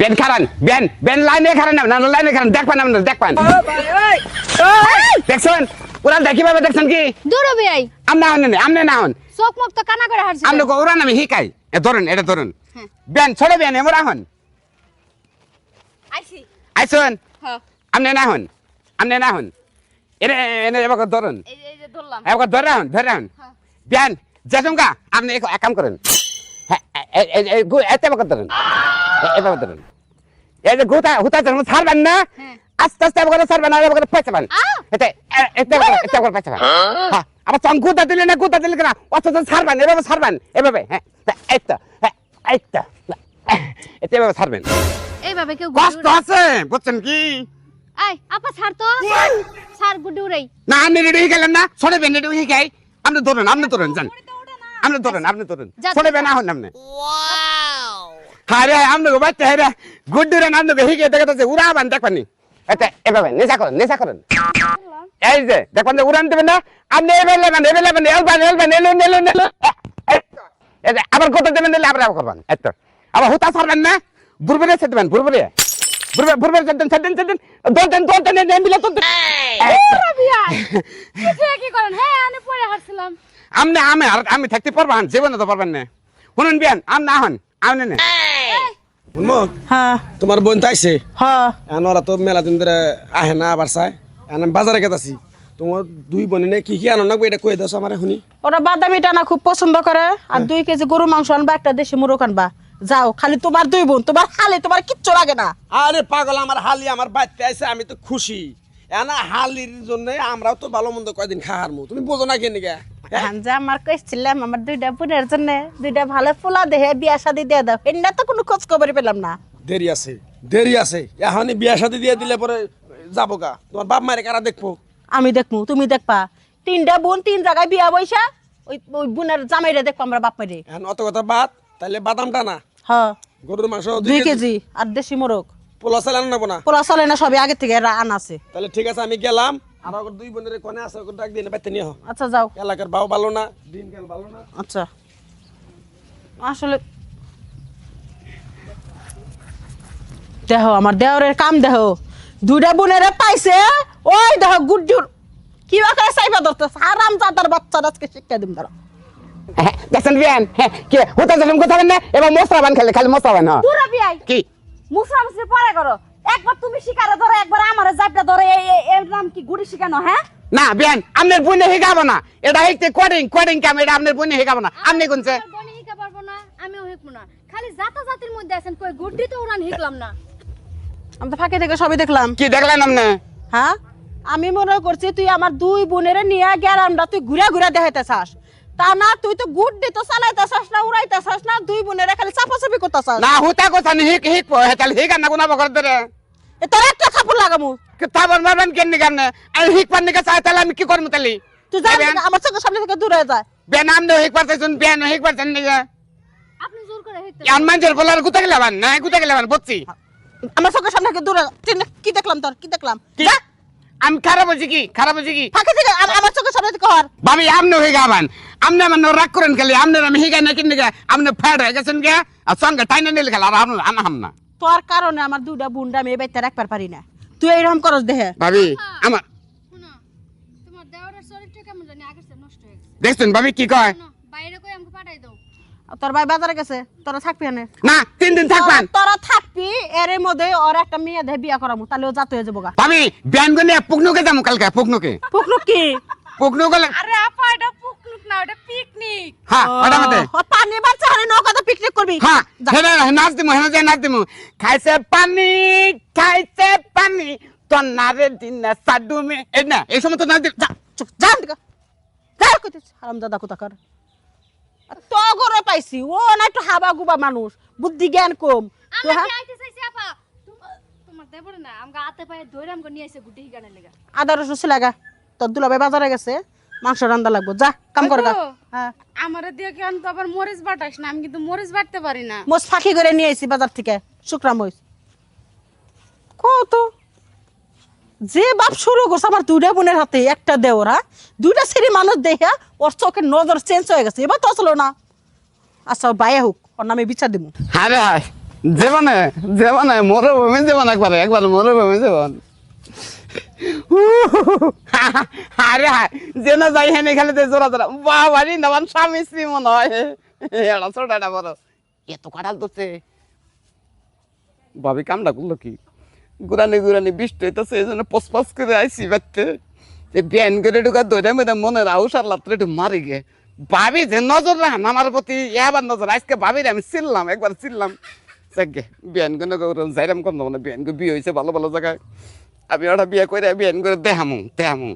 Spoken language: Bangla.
বেন খারান বেন বেন লাইনে খারান না লাইনে খারান দেখবেন আপনার দেখবেন। দেখছেন? ওরা দেখিভাবে দেখছেন কি? দূর ভাই আমনা হন না আমনে না হন। চোখ মুখ তো কানা করে হারছে। আমনে ওরা নামে হিকাই এ ধরুন এটা ধরুন। হ্যাঁ। বেন ছোট বেন এমরা হন। আইছি। আইসুন হ্যাঁ। আমনে না হন। আমনে না হন। এনে এনে এবার ধরুন? এই যে- ধরলাম। এবার ধরে হন ধরে হন? হ্যাঁ। বেন যেসঙ্গা আপনি এক কাম করেন। হ্যাঁ এতে এবার ধরুন? এ- এবার ধরুন। এই যে গুতা হুতা ধরুন ছাড়বেন না হ্যাঁ। আস্তে আস্তে এবার ছাড়বেন আর এবার পয়সা পান আহ! এতে এ- এতে এবার এতে এবার পয়সা পান হ্যাঁ। আবার চং গুতা দিলে না গুতা দিলে না অত ছাড়বেন এভাবে ছাড়বেন এভাবে হ্যাঁ। এই তো হ্যাঁ এই তো এতে এভাবে ছাড়বেন। এইভাবে কেউ কষ্ট আছে বুঝছেন কি? আই আপা ছাড় তো। ছাড় গুড্ডি উড়াই। না আপনি রেডি হয়ে না? ছোট বেন রেডি হয়ে গাই আপনি ধরুন আপনি ধরুন যান আপনি ধরুন আপনি ধরুন। যা, বেন আহুন আপনি। আরে আপনি বাচ্চা হ্যাঁ গুড্ডুর আপনি হিগে দেখে তো উড়া বান দেখবেন এতে এভাবে নেশা করেন নেশা করেন এই যে দেখবেন যে উড়ান দেবেন না। আপনি এবার লেবেন এবার লেবেন এলবেন এলবেন এলুন এলুন এলুন আবার কত দেবেন দিলে আবার আবার করবেন। এত আবার হুতা ছাড়বেন না। বুরবুরে ছেড়ে দেবেন বুরবুরে বুরবে বুরবে ছেড়ে দেন ছেড়ে দেন ছেড়ে দেন। দৌড় দেন দৌড় দেন এনে দিলে তো কি করেন? হ্যাঁ আমি পড়ে হারছিলাম আমনে আমি আমি থাকতে পারবেন জীবনে তো পারবেন না। শুনুন বিয়ান আম না হন আমনে না। হ্যাঁ তোমার বোন তাইছে হ্যাঁ ওরা তো মেলা দিন ধরে আহে না আবার এখন আমি বাজারে গেতাছি তোমার দুই বোনে নে কি কি আনো না এটা কয়ে দাও আমার শুনি। ওরা বাদামি টানা খুব পছন্দ করে। আর দুই কেজি গরু মাংস আনবা একটা দেশি মুরগ আনবা। যাও খালি তোমার দুই বোন তোমার খালি তোমার কিচ্ছু লাগে না। আরে পাগল আমার হালি আমার বাড়িতে আইছে আমি তো খুশি। এনা হালির জন্য আমরাও তো ভালো মন্দ কয়দিন খাওয়ার মু তুমি বোঝো না কেন গা? এখন যে আমার কইছিলাম আমার দুইটা বোনের জন্য দুইটা ভালো ফুলা দেহে বিয়া শাদি দিয়ে দাও। এন্না তো কোনো খোঁজ খবর পেলাম না। দেরি আছে দেরি আছে। এখনই বিয়া শাদি দিয়ে দিলে পরে যাব গা। তোমার বাপ মায়ের কারা দেখব? আমি দেখব তুমি দেখবা। তিনটা বোন তিন জায়গায় বিয়া বইসা ওই ওই বোনের জামাইরে দেখব আমরা বাপ মাইরে এখন অত কথা বাদ তাহলে বাদামটা না হ্যাঁ গরুর মাংস দুই কেজি। আর দেশি মোরগ। পোলা চালানো নেব না? পোলা না সবই আগে থেকে আন আছে। তাহলে ঠিক আছে আমি গেলাম। আর ওর দুই বোনের কোনে আছে ওকে ডাক দিয়ে বাইতে নিয়ে আচ্ছা যাও। এলাকার বাও ভালো না দিন কাল ভালো না। আচ্ছা। আসলে দেহ আমার দেওরের কাম দেহ। দুইটা বোনেরে পাইছে ওই দেহ গুড্ডুর কি বা করে চাইবা ধরতে? হারাম জাতার বাচ্চা আজকে শিক্ষা দিম ধরো। দেখছেন বিয়ান? হ্যাঁ কি হুতা জলম কথা না এবার মশলা বান খেলে খালি মশলা বান হ্যাঁ কি? মুসরামসি পরে করো। একবার তুমি শিকারে ধরো একবার আমারে জাপটা ধরো এর নাম কি গুড়ি শিখানো হ্যাঁ? না বইনে হেগাবো না। এটা কোডিং কোডিং কাম এটা হেগাবো না। আপনি কোনছে বোনে পারব না আমিও হিকবো না। খালি জাতা জাতির মধ্যে আছেন কই গুড্ডি তো উড়ান না। আমি তো ফাঁকে থেকে সবই দেখলাম। কি দেখলেন আপনি? হ্যাঁ? আমি মনে করছি তুই আমার দুই বোনেরে নিয়ে গেলামটা তুই ঘুরে ঘুরে দেখাইতে চাস। তা না তুই তো গুড দিতে চালাইতে চাস না উড়াইতে চাস না দুই বোনেরে খালি চাপাচাপি করতে চাস না হুতা কথা নি হিক হিক হেতাল হিক না কোনা বকর ধরে। এ তোর একটা খাপড় লাগামু। কি তাবর মারবেন কেন নি? কেন আমি হিক পান নিকে চাই তাহলে আমি কি করব তাহলে? তুই যা আমার চোখের সামনে থেকে দূরে যায় বিয়ান আমনে হিক পারতেছেন বিয়ান হিক পারতেন নিকে আপনি জোর করে হিকতে ইয়ান মানুষের বলার গুতা গেলে বান? না গুতা গেলে বান বুঝছি আমার চোখের সামনে থেকে দূরে। কি দেখলাম তোর? কি দেখলাম? যা, আমি খারাপ হচ্ছি কি? খারাপ হচ্ছি কি? ফাঁকে থেকে আম- আমার চোখের সামনে থেকে হর ভাবি আমনে হয়ে গাবান আমনে মানে রাগ করেন খালি আমনে আমি কিন নিকে আমনে ফ্যাড হয়ে গেছেন গে। আর সঙ্গে টাইনা নিলে খেলা আর আমনে আনা হাম না। তোর কারণে আমার দুইটা বুন্ডা এই বাড়িতে রাখবার পারি না। তুই এইরকম করস দেহে। ভাবি আমার শুনো তোমার দেওয়ারের শরীরটা কেমন জানি আগের চেয়ে নষ্ট হয়ে গেছে। দেখছেন ভাবি কি কয়? শোনো, বাইরে কই আমাকে পাঠাই দাও। তোর ভাই বাজারে গেছে তোরা থাকবি না না তিন দিন থাকবেন। তোরা থাকবি এর মধ্যে ওর একটা মেয়ে দেহে বিয়া করামু তাহলে ও জাত হয়ে যাব গা। ভাবি বিয়ান করে পুকনুকে যাব কালকে পুকনুকে। পুকলুক কি? পুকনু গেলে আরে আপা এটা পুকনুক না এটা পিকনিক। হ্যাঁ ওটা মতে ও, পানি বাচ্চা হারে নৌকা তো পিকনিক করবি। হ্যাঁ হেনা নাচ দিমু হেনা যাই নাচ দিমু। খাইছে পানি খাইছে পানি তোর নারে দিন না সাডুমে। এই না এই সময় তো নাচ দি যা চুপ, যা। যা কইতেছি হারাম দাদা কোথাকার? তো ঘরে পাইছি। ও না একটু হাবা গুবা মানুষ। বুদ্ধি জ্ঞান কম। তো হ্যাঁ? লেগা। আদা রসুন সিলাগা তোর দুলাভাই বাজারে গেছে। মাংস রান্দা লাগবো। যা কাম কর গা। ওগো। হ্যাঁ। আমারে দিয়ে কেন তো আবার মরিচ বাটাস না? আমি কিন্তু মরিচ বাটতে পারি না। মোস ফাঁকি করে নিয়ে আইছি বাজার থেকে। শুকরা মরিচ। কত? যে বাপ শুরু করছে আমার দুইটা বোনের হাতে, একটা দেওর হ্যাঁ? দুইটা ছেড়ে মানুষ দেখে ওর চোখের নজর চেঞ্জ হয়ে গেছে। এবার তো আসলো না। আচ্ছা বাইরে হোক, ওর নামে বিচার দিব আরে হায় জীবনে জীবনে মরুভূমি জীবন একবার একবার মরুভূমি জীবন। আরে, যেন যাই হেনে খেলে জোড়া জোড়া। বাবারি নবান স্বামী স্ত্রী মনে হয়। এড়া ছোট এটা বড়। এত কাটাল তোছে ভাবি কামটা করল কি? গুরানি গুরানি বৃষ্টি হইতেছে, এই জন্য পসপাস করে আইসি বাড়তে। যে ব্যান করে ঢুকা ধরে মেরে মনে রাউস আর লাত্রে একটু মারি গে। ভাবি যে নজর রাখান, আমার প্রতি এবার নজর, আজকে রে আমি চিনলাম, একবার চিনলাম। যাকে বিয়ান করে যাইরাম করলাম মানে বিয়ান বিয়ে হয়েছে ভালো ভালো জায়গায়। আমি ওটা বিয়ে করে বিয়ান করে দেহামু দেখামু